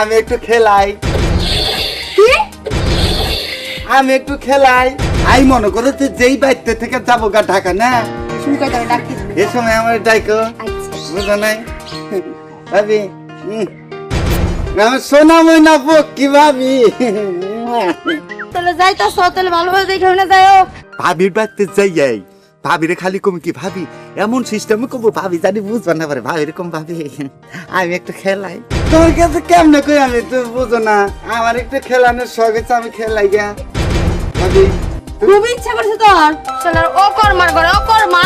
আমি একটু খেলাই। আমি একটু খেলাই। আই মনে করো যে যেই বাড়িতে থেকে যাব গা ঢাকা না? এ সময় আমার ডাইকো আচ্ছা। বুঝো নাই? ভাবি। আমার সোনা ময়না পোক কি ভাবি? তাহলে যাইতাছ তাহলে ভালোভাবে দেখে না যাও ভাবির বাড়িতে যাই যাই ভাবিরে খালি কমি কি ভাবি? এমন সিস্টেমে কমবো ভাবি জানি বুঝবা না পারে ভাবির কম ভাবি। আমি একটু খেলাই। তোমার কাছে কেমনে কই আমি তো বুঝো না? আমার একটু খেলানোর শখ আছে আমি খেলাই গা ভাবি। খুব ইচ্ছা করছে তোর। শোনার ও কর্মার ঘরে ও কর্মা।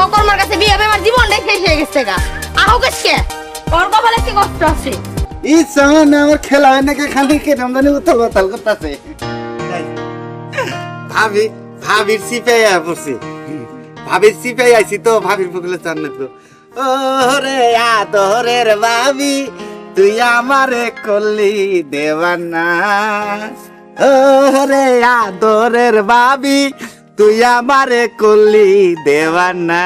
ও কর্মার কাছে বিয়ে হবে আমার জীবনটাই শেষ হয়ে গেছে গা। আহো কেসকে ওর কপালে কি কষ্ট আছে? ইচ্ছা মানে আমার খেলা হয় নাকি খালি কেটে জানি উতল উতল করতেছে। ভাবি ভাবির সিপে পড়ছি। ভাবির সিপে আইছি তো ভাবির বগলে চান না তো। ওরে আদরের ভাবি তুই আমারে করলি দেওয়ানা। রে আদরের ভাবি, তুই আমারে করলি দেওয়ানা।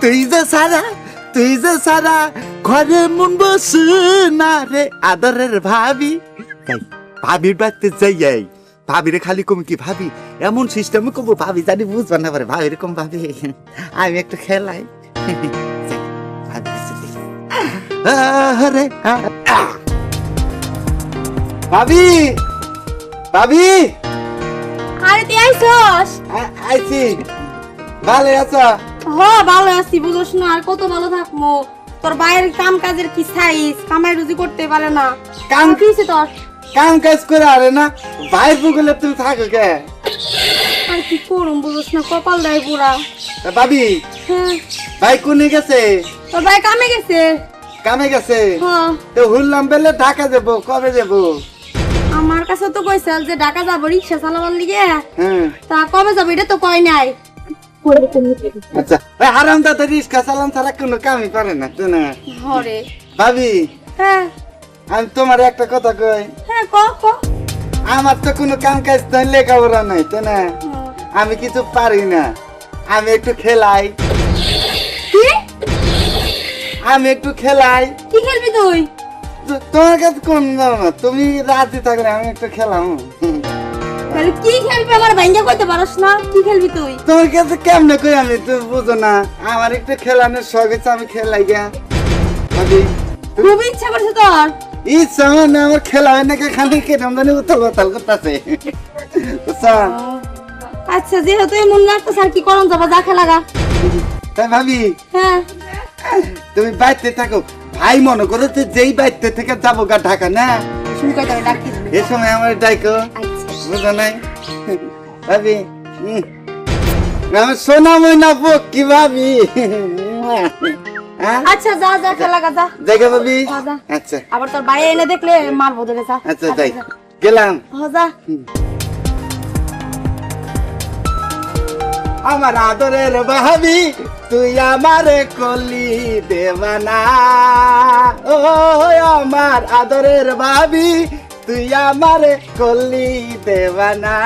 তুই যে সারা, তুই যে সারা, ঘরে মন বসে না রে আদরের ভাবি। তাই ভাবির যাই যাই ভাবিরে খালি কমি কি ভাবি? এমন সিস্টেমে কমবো ভাবি, জানি বুঝবা না পারে, ভাবির কম ভাবি। আমি একটু খেলাই। ভাবি। আরে। ভাবি ভাবি। আরে তুই আইছস? আইছি। ভালো আছো? হ ভালো আছি বুঝোস না আর কত ভালো থাকব তোর বাইরের কাম কাজের কি সাইজ? কামাই রুজি করতে পারে না। কাম কি হইছে তোর? কাম কাজ করে আরে না ভাই বুগলে তুমি থাকো কে? আর কি করুম বুঝোস না কপাল দেয় পুরা। ভাবি হ্যাঁ। ভাই কোনে গেছে? তোর ভাই কামে গেছে? কামে গেছে। হ্যাঁ। তো হুললাম বেলে ঢাকা যাব কবে যাব? আমার কাছে তো কইছে যে ঢাকা যাব রিক্সা চালাবার লিগে। হ্যাঁ। তা কবে যাব এটা তো কয় নাই। আচ্ছা ওই হারাম দাদা রিক্সা চালান ছাড়া কোনো কামই পারে না তো না? হরে। ভাবি হ্যাঁ। আমি তোমার একটা কথা কই। হ্যাঁ ক ক। আমার তো কোনো কাম কাজ নাই লেখাপড়া নাই তো না? আমি কিছু পারি না। আমি একটু খেলাই। আমি একটু খেলাই। কি খেলবি তুই? তোমার কাছে কোন দাও না তুমি রাজি থাকলে আমি একটু খেলাম। তাহলে কি খেলবি আমার ভাইঙ্গা কইতে পারস না? কি খেলবি তুই? তোমার কাছে কেমনে কই আমি তো বুঝো না। আমার একটু খেলানোর শখ আছে আমি খেলাই গা ইচ্ছা করছে তোর। ইচ্ছা মানে আমার খেলা হয় জানি করতেছে। বুঝছ? আচ্ছা যেহেতু এমন লাগতেছে আর কি করন যাব যা খেলাগা তাই ভাবি হ্যাঁ। তুমি বাইতে থাকো। ভাই মনে করো যে যেই বাইতে থেকে যাব গা ঢাকা না? এ সময় আমার ডাইকো আচ্ছা। বুঝো নাই? ভাবি। আমার সোনা ময়না পোক কি ভাবি? হ্যাঁ? আচ্ছা যা যা খেলা ভাবি। আচ্ছা। আবার তোর বাইরে এনে দেখলে যা। আচ্ছা যাই। গেলাম। যা। আমার আদরের ভাবি তুই আমারে কলি দেবানা। ও আমার আদরের ভাবি তুই আমারে কলি দেবানা।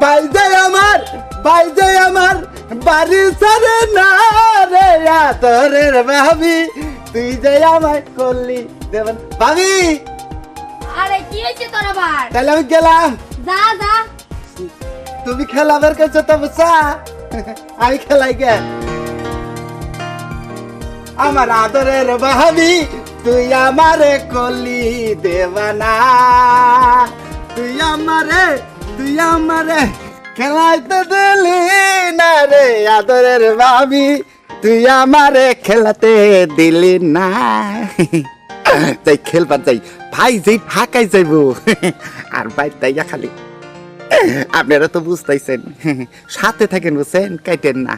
বাইজে আমার বাইজে আমার বাড়ি সারে না রে আদরের ভাবি। তুই যে আমায় কলি দেবানা। ভাবি! আরে কি হয়েছে তোর আবার? তাহলে আমি গেলাম। যা যা। তুমি খেলাবার কাছে তো বুঝা আমি খেলাই গে। আমার আদরের ভাবি, তুই আমারে কলি দেবানা তুই আমারে তুই আমারে খেলাইতে দিলি না রে আদরের ভাবি, তুই আমারে খেলাতে দিলি না। তাই খেলবার যাই, ভাই যেই ঢাকায় যাইব। আর ভাই তাই খালি। আপনারা তো বুঝতেছেন। সাথে থাকেন বুঝছেন? কাইটেন না।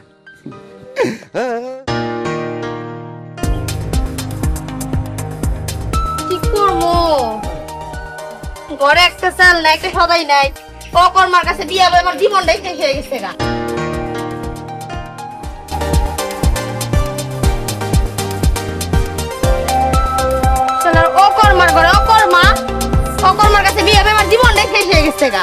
ঘরে একটা চাল নাই, একটা সদাই নাই। ও কর্মার কাছে বিয়ে আমার জীবনটাই শেষ হয়ে গেছে গা। শোনার ও কর্মার ঘরে ও কর্মা ও কর্মার কাছে বিয়ে আমার জীবনটাই শেষ হয়ে গেছে গা।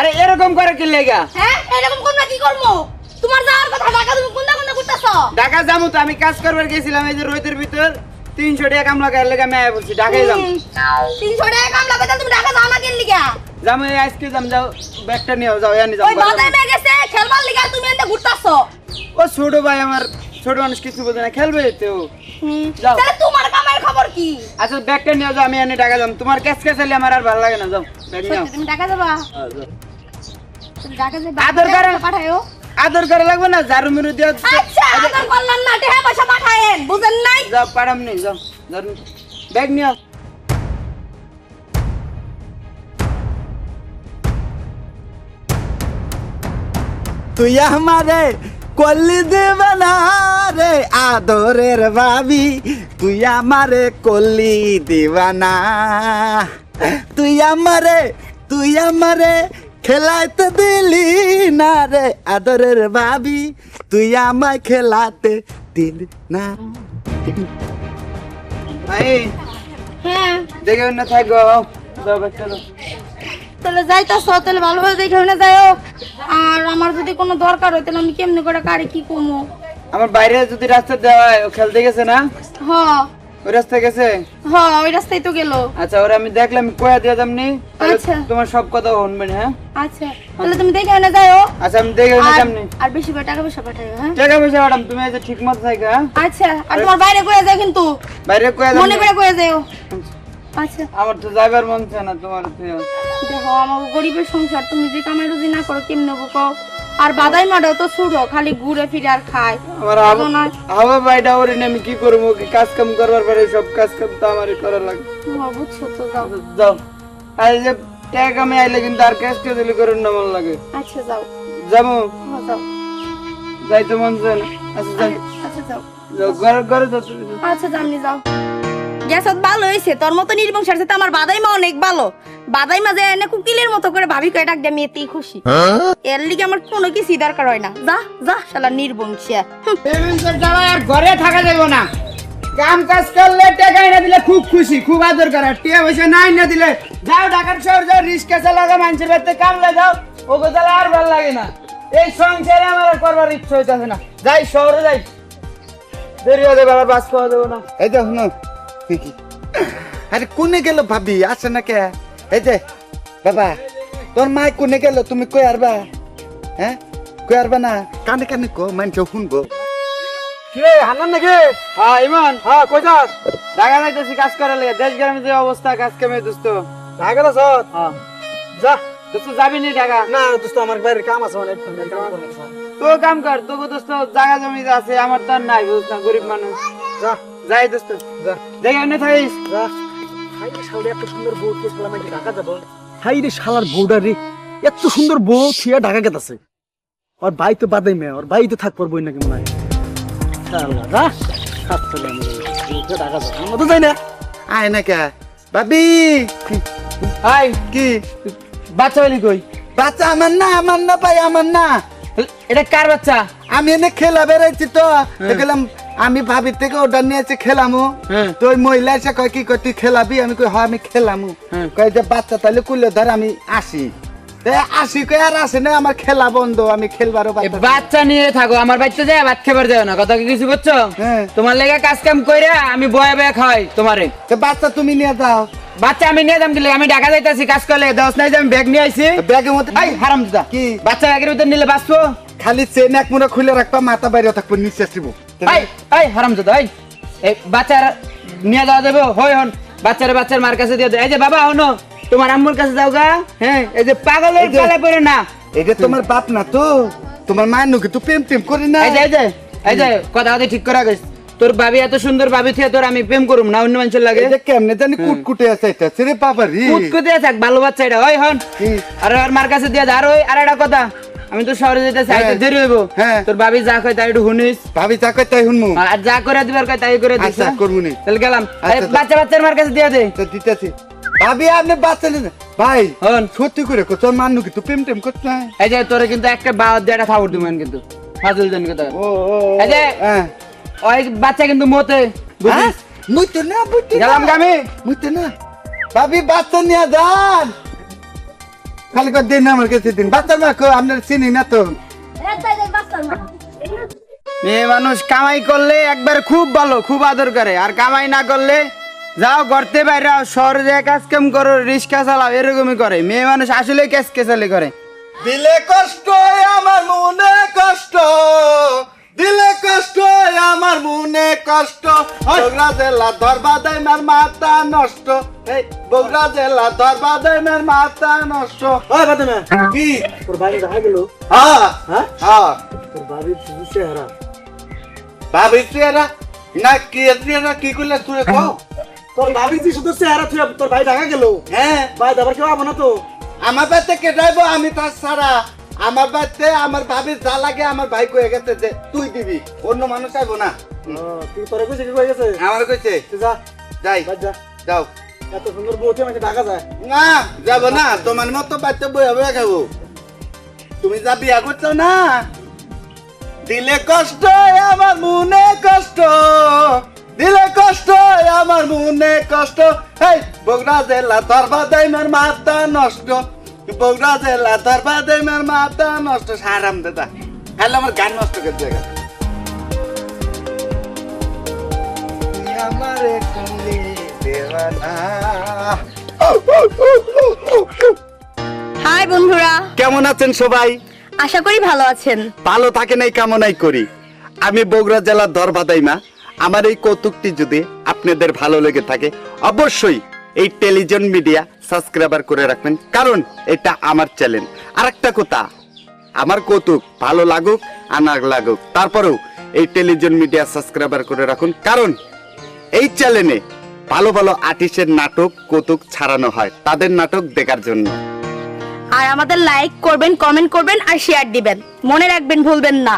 আরে এরকম করে কি লেগা? হ্যাঁ এরকম কোন কি করব? তোমার যাওয়ার কথা ঢাকা তুমি কোনটা কোনটা করতেছো ঢাকা যাব তো আমি কাজ করবার গেছিলাম এই যে রোহিতের ভিতর। তিনশো টাকা কামলা গায়ের লেগে আমি আয়া বলছি ঢাকায় যাম। টাকা কাম লাগে তুমি ঢাকা যাও না কেন লিগা? যাম এই আজকে যাম যাও ব্যাগটা নিয়ে যাও এনে যাও ওই বাদাই মে গেছে খেলবার লিগা তুমি এনে ঘুরতাছো? ও ছোট ভাই আমার ছোট মানুষ কিছু বোঝে না খেলবে তো। যাও। তাহলে তোমার কামের খবর কি? আচ্ছা ব্যাগটা নিয়ে যাও আমি এনে ঢাকা যাম। তোমার ক্যাশ ক্যাশ হলে আমার আর ভালো লাগে না যাও ব্যাগ তুমি ঢাকা তুমি ঢাকা যাবা? আদর করে- পাঠায়ো আদর করে লাগবে না ঝাড়ু মেরু দিয়ে আচ্ছা আদর করলাম না টাকা পয়সা পাঠায়েন বুঝেন নাই যাও পারাম নেই যাও ধরুন ব্যাগ নিয়ে তুই আমারে কল্লি দেবানা রে আদরের ভাবি তুই আমারে কল্লি দিবানা তুই আমারে তুই আমারে খেলাইতে দিলি না রে আদরের ভাবি তুই আমায় খেলাতে দিলি না। হ্যাঁ। দেখে না থাকো তাহলে যাইতাছো তাহলে ভালোভাবে দেখে না যাইও। আর আমার যদি কোনো দরকার হয় তাহলে আমি কেমনে করে কারে কি কমো আমার বাইরে যদি রাস্তা দেওয়া ও খেলতে গেছে না? হ। ওই রাস্তা গেছে? হ ওই রাস্তায় তো গেল। আচ্ছা ওরা আমি দেখলাম কয়া দিয়ে দামনি আচ্ছা। তোমার সব কথা শুনবে হ্যাঁ? আচ্ছা তাহলে তুমি দেখে না যাইও। আচ্ছা আমি দেখে না দামনি আর বেশি করে টাকা পয়সা পাঠাইও হ্যাঁ? টাকা পয়সা ম্যাডাম তুমি এই যে ঠিক মতো থাকো হ্যাঁ? আচ্ছা আর তোমার বাইরে কয়ে যাও কিন্তু। বাইরে কয়া মনে দামনি করে কয়ে যাও। আচ্ছা। আমার তো যাইবার মন চায় না তোমার। দেখো আমার গরিবের সংসার তুমি যে কামাই রুজি না করো কেমনে বুকো আর বাদাই মাডাও তো ছুড়ো খালি ঘুরে ফিরে আর খায়। আমার। হাওয়া বাইটা ওরে আমি কি করব? কাজ কাম করবার পরে সব কাজ কাম তো আমারই করা লাগে। বুঝছ তো যাও। যাও। আর যে টাকা আমি আইলে কিন্তু আর ক্যাশ কে দিলে করুন না মন লাগে। আচ্ছা যাও। যাব? যাও। যাইতে মন চায় না। আচ্ছা যাই। আচ্ছা যাও। যাও ঘরে ঘরে যাও যাও। আচ্ছা জানি যাও। গ্যাসত ভালো হয়েছে তোর মতো নির্বংশের সাথে আমার বাদাই মা অনেক ভালো। বাদাই মা যে এনে কুকিলের মতো করে ভাবি কয়ে ডাক দিয়ে আমি এতেই খুশি এর লিগে আমার কোনো কিছুই দরকার হয় না। যা যা শালা নির্বংশিয়া। হুম, আর ঘরে থাকা যাবে না। কাম কাজ করলে টাকা এনে দিলে খুব খুশি খুব আদর করে। টিয়া পয়সা না এনে দিলে যাও ঢাকার শহর যাও রিক্সা চালাগা মানুষের বাড়িতে কামলে যাও ওকে চালা আর ভালো লাগে না। এই সংসারে আমার আর করবার ইচ্ছা হইতেছে না। যাই শহরে যাই। দেরি হয়ে যাবে আবার বাস পাওয়া যাবে না। এই শুনো আরে কোনে গেল ভাবি? আসে না কে? এই যে বাবা তোর মাই কোনে গেল? তুমি কই আরবা? হ্যাঁ? কই আরবা না? কানে কানে কো মানুষ শুনব। কে হান্নান নাকি? হ্যাঁ ইমন হ্যাঁ কই যাস? ঢাকা যাইতেছি কাজ করার লাগে। দেশ গ্রামে যে অবস্থা কাজ কামে দোস্ত ঢাকা যাস হ্যাঁ। যা দোস্ত যাবি নি ঢাকা? না দোস্ত আমার বাইরে কাম আছে অনেক তো কাম কর তোকে দোস্ত জায়গা জমি আছে আমার তো আর নাই বুঝছ না গরিব মানুষ। যা। যাই দোস্ত যা। দেখে এমনি থাকিস। যা। হাই রে শালা এত সুন্দর বউ কে সালাম আইতে ঢাকা যাব? হাই রে শালার বউটা রে এত সুন্দর বউ থিয়া ঢাকা গেতাছে। ওর ভাই তো বাদাই মে ওর ভাই তো থাক পারব নাকি মনে হয়। শালা যা। খাচ্ছে না বউকে ঢাকা যাব। আমরা তো যাই না। আয় না কে? ভাবি হাই কি? বাচ্চা বলি কই? বাচ্চা আমার না আমার না ভাই আমার না। এটা কার বাচ্চা? আমি এনে খেলা বেড়াইছি তো। দেখলাম আমি ভাবির থেকে অর্ডার নিয়েছি খেলামু। হ্যাঁ। তো ওই মহিলা এসে কয় কি তুই খেলাবি? আমি কই হ্যাঁ আমি খেলামু। হ্যাঁ। কয় যে বাচ্চা তাহলে কুলে ধর আমি আসি। আসি কই আর আসে না আমার খেলা বন্ধ আমি খেলবারও এ বাচ্চা নিয়ে থাকো আমার বাচ্চা যায় ভাত খাবার যাও না। কথা কি কিছু বুঝছ? হ্যাঁ। তোমার লেগে কাজ কাম করে আমি বয়ে বয়ে খাওয়াই তোমারে। বাচ্চা তুমি নিয়ে যাও। বাচ্চা আমি নিয়ে যাম দিলে আমি ঢাকা যাইতাছি কাজ করলে দশ নাই আমি ব্যাগ নিয়ে আইছি। ব্যাগের মধ্যে এই হারাম দাদা। কি? বাচ্চা ব্যাগের ভিতর নিলে বাঁচবো। খালি চেন এক মুড়া খুলে রাখবা মাথা বাইরে থাকব নিচে আসিব। এই এই হারাম দাদা এই এই বাচ্চার নিয়ে যাওয়া যাবে হই হন। বাচ্চারে বাচ্চার মার কাছে দিয়ে দাও এই যে বাবা হনো তোমার আম্মুর কাছে যাও গা হ্যাঁ? এই যে পাগলের এই পড়ে না। এটা তোমার বাপ না তো তোমার মায়ের নুকে তো প্রেম প্রেম করি না। এই যে এই যে এই যে কথা কথা ঠিক করে গেছ। তোর ভাবি এত সুন্দর ভাবি থেকে তোর আমি প্রেম করুম না অন্য মানুষের লাগে? এটা কেমনে জানি কুটকুটে আছে এটা রে বাবা রে কুতকুতে আছে ভালো বাচ্চা এটা। ওই হন আর আর মার কাছে দিয়ে আর ওই আর একটা কথা আমি তো শহরে যেতে চাই হ্যাঁ। দেরি হইব। হ্যাঁ। তোর ভাবি যা কয় তাই একটু শুনিস। ভাবি চা কই তাই শুনমু। আর যা করে দিবার কয় তাই করে দিস আচ্ছা হ্যাঁ? করব নি তাহলে গেলাম। আচ্ছা, বাচ্চা বাচ্চার মার কাছে দিয়ে দে। তো দিতেছি। ভাবি আপনি বাচ্চা নিন ভাই হন। সত্যি করে তোর মানু কি তুই প্রেম টেম করছ না এই যে তোরে কিন্তু একটা বাদ দিয়ে একটা খাবার দিবেন কিন্তু। ফাজল জন কথা ও ও। এই যে হ্যাঁ। ওই বাচ্চা কিন্তু মতে হ্যাঁ? মুইতে না না। গেলাম গামি। মুইতে না। ভাবি বাচ্চা নিয়ে যান। খালি করে দিন আমার কাছে দিন। বাচ্চা মা কো আপনার চিনি না তো। মেয়ে মানুষ কামাই করলে একবার খুব ভালো খুব আদর করে। আর কামাই না করলে যাও গড়তে বাইরে শহরে যায় কাজ কাম করো রিক্সা চালাও এরকমই করে। মেয়ে মানুষ আসলে ক্যাস কেসালি করে। দিলে কষ্ট আমার মনে কষ্ট। দিলে কষ্ট আমার মনে কষ্ট। বগুড়া জেলা ধরবা দেয় মার মাথা নষ্ট। এই বগুড়া জেলা ধরবা দেয় মার মাথা নষ্ট। ওই বাদে মে কি? তোর ভাই দেখা গেল? হ্যাঁ। হ্যাঁ? হ্যাঁ। তোর ভাবি শুধু চেহারা। ভাবি না কি তুইরা কি করলে তুই কও? তোর ভাবি যে শুধু চেহারা তুই তোর ভাই দেখা গেল? হ্যাঁ। ভাই দাবার কেউ আমো তো? আমার বাড়িতে কে যাইবো? আমি তার সারা আমার বাড়িতে আমার ভাবির যা লাগে আমার ভাই কয়ে গেছে যে তুই দিবি অন্য মানুষ আইবো না। তুই তোরে কইছে কি কই গেছে? আমার কইছে। যা। যাই। যা। যাও। এত সুন্দর আমাকে ঢাকা যায়। না যাব না তোমার মতো বাচ্চা বইয়া বইয়া খাব। তুমি যা বিয়া করছ না দিলে কষ্ট আমার মনে কষ্ট। দিলে কষ্ট আমার মনে কষ্ট। এই জেলা মাথা নষ্ট। বগুড়া জেলা ধরবা দেয় মাথা নষ্ট সারাম দাদা। হ্যালো আমার গান নষ্ট করে জায়গা আমারে কুলি দেওয়ানা। হাই বন্ধুরা। কেমন আছেন সবাই? আশা করি ভালো আছেন। ভালো থাকেন এই কামনাই করি। আমি বগুড়া জেলার দরবাদাইমা। আমার এই কৌতুকটি যদি আপনাদের ভালো লেগে থাকে অবশ্যই এই টেলিভিশন মিডিয়া সাবস্ক্রাইবার করে রাখবেন, কারণ এটা আমার চ্যানেল আর একটা কথা, আমার কৌতুক, ভালো লাগুক আর না লাগুক, তারপরেও এই টেলিভিশন মিডিয়া সাবস্ক্রাইবার করে রাখুন, কারণ এই চ্যানেলে ভালো ভালো আর্টিস্টের নাটক, কৌতুক ছাড়ানো হয়, তাদের নাটক দেখার জন্য। আর আমাদের লাইক করবেন কমেন্ট করবেন আর শেয়ার দিবেন। মনে রাখবেন, ভুলবেন না।